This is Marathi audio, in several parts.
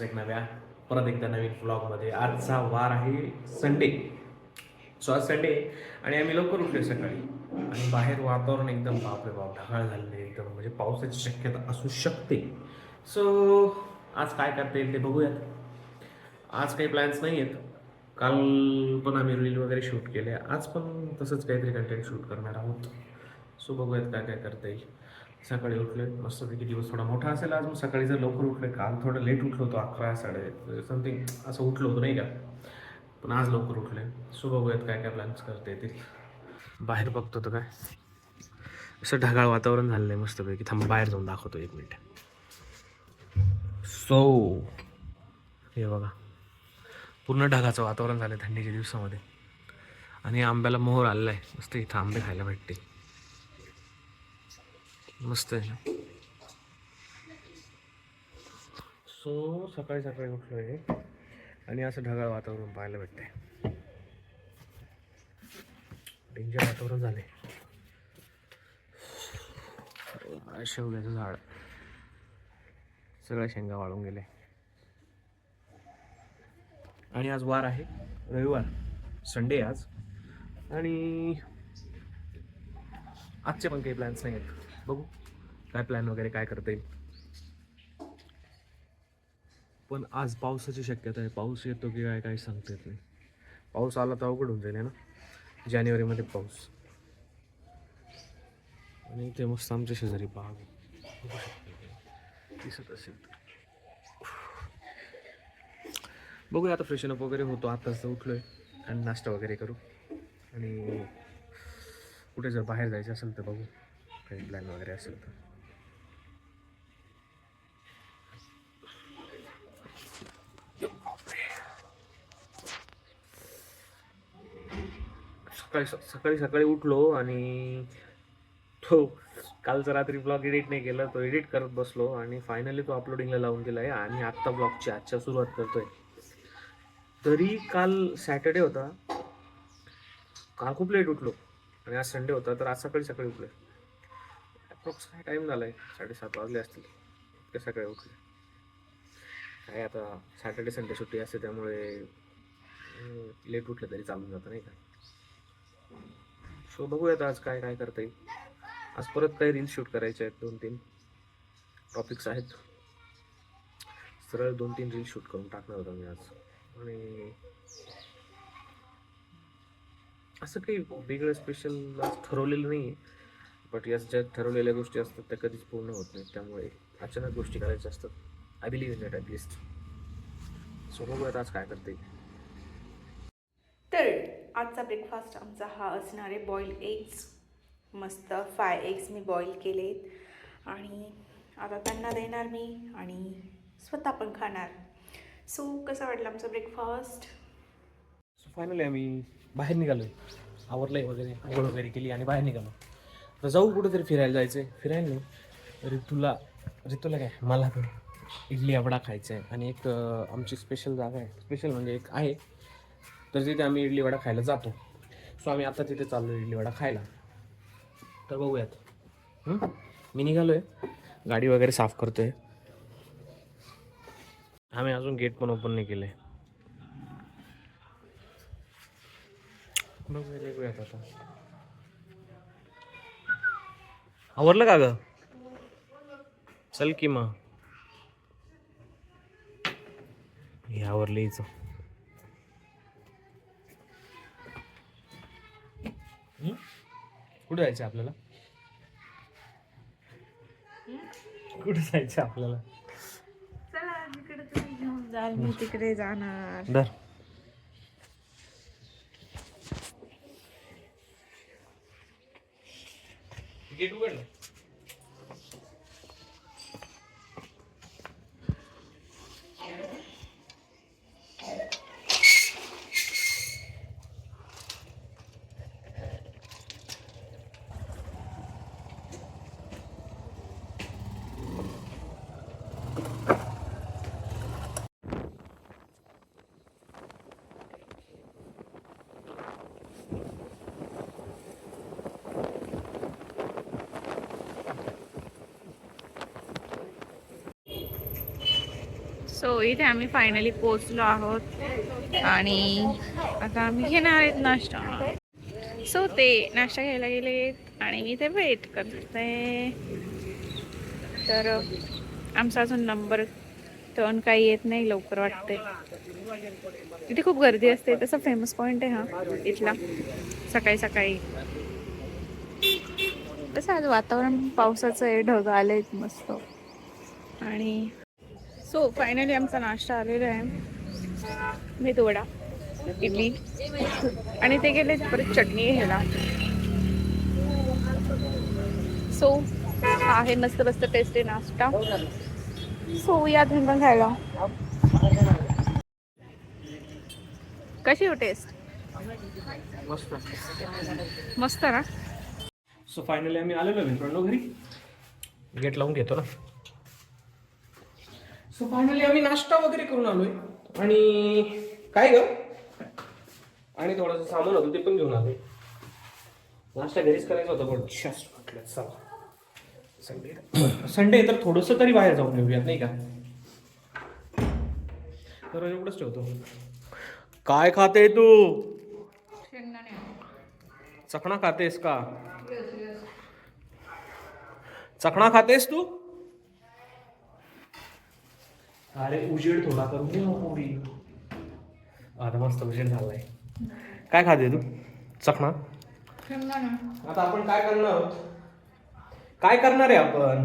तुमचं एक नव्या परत एकदा नवीन व्लॉगमध्ये आजचा वार आहे संडे सो आज संडे आणि आम्ही लवकर उठलो सकाळी. आणि बाहेर वातावरण एकदम बापरे बाप ढगाळ झालेले एकदम. म्हणजे पावसाची शक्यता असू शकते. सो आज काय करता येईल ते बघूयात. आज काही प्लॅन्स नाही आहेत काल पण आम्ही रील वगैरे शूट केले. आज पण तसंच काहीतरी कंटेंट शूट करणार आहोत. सो बघूयात काय काय करता येईल. सकाळी उठले मस्तपैकी दिवस थोडा मोठा असेल आज मग सकाळी जर लवकर उठले काल थोडं लेट उठलो होतो अकरा साडे समथिंग असं उठलो होतो नाही का? पण आज लवकर उठले. सो बघूयात काय काय प्लॅन्स करता येतील. बाहेर बघतो तर काय? असं ढगाळ वातावरण झालेलं आहे मस्तपैकी. थांब बाहेर जाऊन दाखवतो एक मिनिट सो हे बघा. पूर्ण ढगाचं वातावरण झालं आहे थंडीच्या दिवसामध्ये. आणि आंब्याला मोहर आलेला आहे. मस्त इथं आंबे खायला भेटतील. मस्त आहे ना. सो सकाळी सकाळी उठलो आहे आणि असं ढगाळ वातावरण पाहायला भेटतंय. डेंजर वातावरण झाले शेवग्याचं झाड. सगळ्या शेंगा वाळून गेले. आणि आज वार आहे. रविवार. संडे आज. आणि आजचे पण काही प्लॅन्स नाही आहेत बघू. काय प्लॅन वगैरे काय करता येईल. पण आज पावसाची शक्यता आहे. पाऊस येतो की काय काय सांगता येत नाही. पाऊस आला तर अवघड होऊन जाईल ना? जानेवारीमध्ये पाऊस. आणि इथे मस्त आमच्या शेजारी बाग दिसत असेल बघूया आता फ्रेशन अप वगैरे होतो. आताच तर उठलो आहे आणि नाश्ता वगैरे करू. आणि कुठे जर बाहेर जायचं असेल तर बघू. काही प्लॅन वगैरे असेल तर. सकाळी सकाळी सकाळी उठलो आणि तो कालचा रात्री ब्लॉग एडिट नाही केला तो एडिट करत बसलो आणि फायनली तो अपलोडिंगला लावून दिला आहे आणि आत्ता ब्लॉगची आजच्या सुरुवात करतोय. तरी काल सॅटर्डे होता. काल खूप लेट उठलो आणि आज संडे होता तर आज सकाळी सकाळी उठलो अप्रॉक्स काय टाईम झाला आहे साडेसात वाजले असतील. इतके सकाळी उठले. काय आता सॅटर्डे संडे सुट्टी असते त्यामुळे लेट उठलं तरी चालून जातं नाही का? सो बघूयात आज काय काय करता येईल. आज परत काही रील्स शूट करायचे आहेत दोन तीन टॉपिक्स आहेत. सरळ दोन तीन रील्स शूट करून टाकणार होता मी आज. आणि असं काही वेगळं स्पेशल आज ठरवलेलं नाही आहे बट याच ज्या ठरवलेल्या गोष्टी असतात त्या कधीच पूर्ण होत नाहीत. त्यामुळे अचानक गोष्टी करायच्या असतात. I believe in that at least so बघूयात आज काय करते तर आजचा ब्रेकफास्ट आमचा हा असणार आहे बॉईल एग्स मस्त फाय एग्स मी बॉईल केलेत. आणि आता त्यांना देणार मी आणि स्वतः पण खाणार. सो कसा वाटला आमचा ब्रेकफास्ट सो फायनली आम्ही बाहेर निघालो आवरलंय वगैरे आंघोळ वगैरे केली आणि बाहेर निघालो. तर जाऊ कुठेतरी फिरायला जायचं आहे फिरायला नाही. ऋतूला ऋतूला काय? मला पण इडली आवडा खायचा आहे आणि एक आमची स्पेशल जागा आहे. स्पेशल म्हणजे एक आहे. तर तिथे आम्ही इडली वडा खायला जातो. सो आम्ही आता तिथे चाललो इडली वडा खायला. तर बघूयात. मी निघालो आहे गाडी वगैरे साफ करतोय. आम्ही अजून गेट पण ओपन नाही केलं आहे बघूया बघूयात आता. आवरलं का ग? चल की मग. हे आवरलं हिचं हं? कुठे जायचं आपल्याला? कुठे जायचं आपल्याला? चला जिकडे तुम्ही घेऊन जाल मी तिकडे जाणार. दर सो इथे आम्ही फायनली पोचलो आहोत. आणि आता आम्ही घेणार आहेत नाश्ता. सो ते नाश्ता घ्यायला गेलेत आणि मी ते वेट करते. तर आमचा अजून नंबर टर्न काही येत नाही लवकर वाटते इथे खूप गर्दी असते तसं फेमस पॉईंट आहे हा इथला. सकाळी सकाळी. तसं आज वातावरण पावसाचं आहे ढग आलेत मस्त. आणि सो फायनली आमचा नाश्ता आलेला आहे. मेदूवडा इडली. आणि ते गेले परत चटणी घ्यायला सो हा आहे मस्त मस्त टेस्टी नाश्ता. सो या तुम्ही पण खायला. कशी हो टेस्ट मस्त. मस्त ना? सो फायनली आम्ही आलेलो मित्रांनो घरी. गेट लावून घेतो ना. सो फायनली आम्ही नाश्ता वगैरे करून आलोय. आणि काय ग? आणि थोडंसं सामान होतं ते पण घेऊन आलोय. नाश्ता घरीच करायचा होता पण जस्ट म्हटलं चला. संडे संडे तर थोडंसं तरी बाहेर जाऊन येऊयात नाही का? तर एवढंच ठेवतो. काय खाते तू? चकणा खातेस का? चकणा खातेस तू? अरे उजेड थोडा करून दे ना पोरी आता मस्त उजेड झालाय. काय खाते तू? चकणा? आता आपण काय करणार आहोत? काय करणार आहे आपण?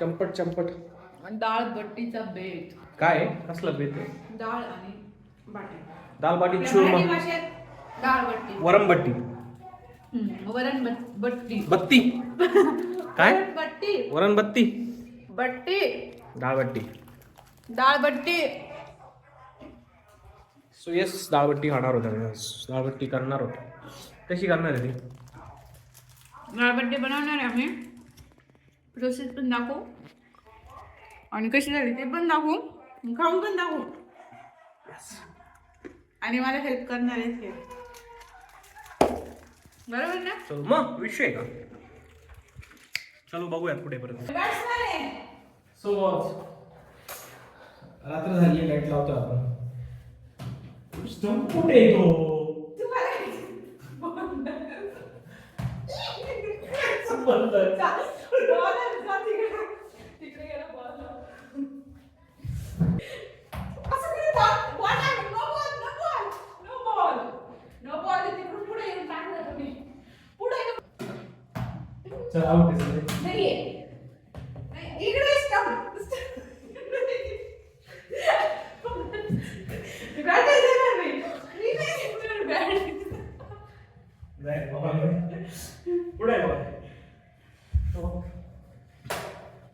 चंपट चंपट. डाळ बट्टीचा बेट काय? कसलं बेत आहे? डाळ आणि बाटी. दाल बाटी चूरमा. डाळ बट्टी. वरमबट्टी हम्म, वरण बट- बट्टी. बत्ती. काय? वरण बट्टी. वरण बत्ती. बट्टी. डाळ बट्टी. डाळ बट्टी. सो येस डाळबट्टी खाणार होता. डाळबट्टी करणार होतो. कशी करणार आहे ती? डाळ बट्टी बनवणार आहे आम्ही. प्रोसेस पण दाखवू. आणि कशी झाली ते पण दाखवू. खाऊन पण दाखवू. आणि मला हेल्प करणार आहे ते बरोबर ना? चलो मग विषय आहे का? चलो बघूयात पुढे परत सो रात्र झाली लाइट लावतो आपण. Stump कुठे आहे तो?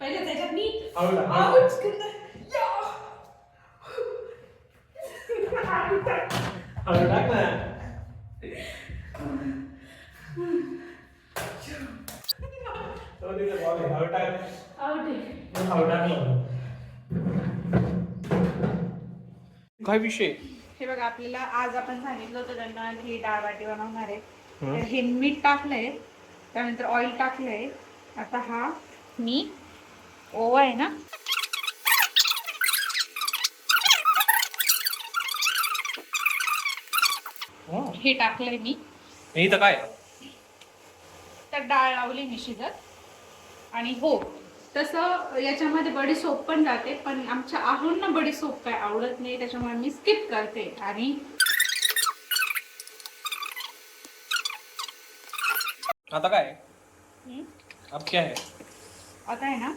पहिले त्याच्यात मी Out, out. आऊच करणार हळू टाक ना काय विषय. हे बघा आपल्याला आज आपण सांगितलं होतं त्यांना की डाळ बाटी बनवणार आहे. हं. तर हे मीठ टाकलंय त्यानंतर ऑइल टाकलंय. आता हा मी ओवा आहे ना. हे. टाकलंय मी. इथं काय? तर डाळ लावली मी शिजत. आणि हो तसं याच्यामध्ये बडी सोप पण जाते पण आमच्या आहोंना बडी सोप काय आवडत नाही त्याच्यामुळे मी स्किप करते. आणि आता काय? हं, अब क्या है? आता आहे ना?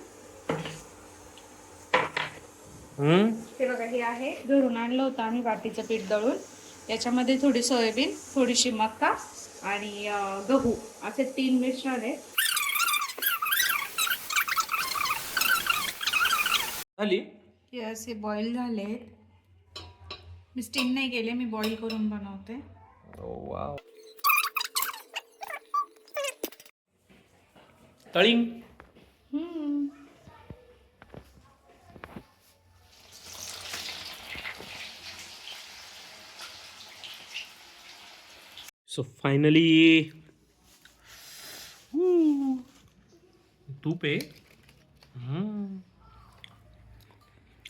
हम्म? हे बघा हे आहे. घरून आणलं होतं आम्ही बाटीचं पीठ दळून. याच्यामध्ये थोडी सोयाबीन थोडीशी मका आणि गहू. असे तीन मिश्रण आहे झाली? हे असे बॉईल झाले. मी स्टीम नाही केले मी बॉईल करून बनवते. वाव तळिंग हम्म. सो फायनली तूप आहे हम्म.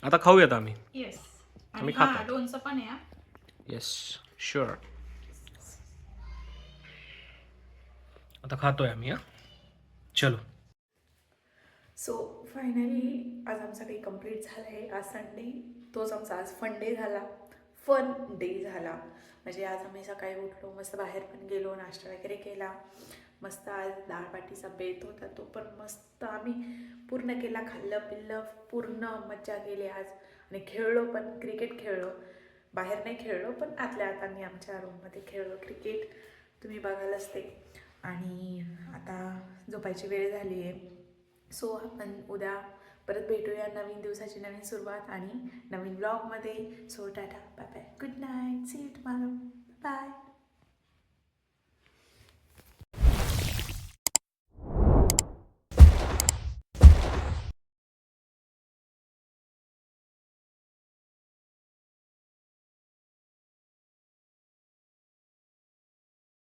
आता खाऊयात आम्ही. येस आणि आम्ही हा खातो. लोणचं पण आहे हा. येस शुअर आता खातोय आम्ही हा. चलो. सो फायनली आज आमचा काही कंप्लीट झालं आहे. आज संडे तोच आमचा आज फन डे झाला. फन डे झाला. म्हणजे आज आम्ही सकाळी उठलो मस्त बाहेर पण गेलो नाश्ता वगैरे केला. मस्त आज डाळबाटीचा बेत होता तो पण मस्त आम्ही पूर्ण केला खाल्लं पिल्लं पूर्ण मज्जा केली आज. आणि खेळलो पण क्रिकेट खेळलो. बाहेर नाही खेळलो पण आतल्या आत आम्ही आमच्या रूममध्ये खेळलो क्रिकेट. तुम्ही बघालच ते. आणि आता झोपायची वेळ झाली आहे सो आपण उद्या परत भेटूया नवीन दिवसाची नवीन सुरुवात आणि नवीन ब्लॉगमध्ये so tata bye bye. Good night see you tomorrow bye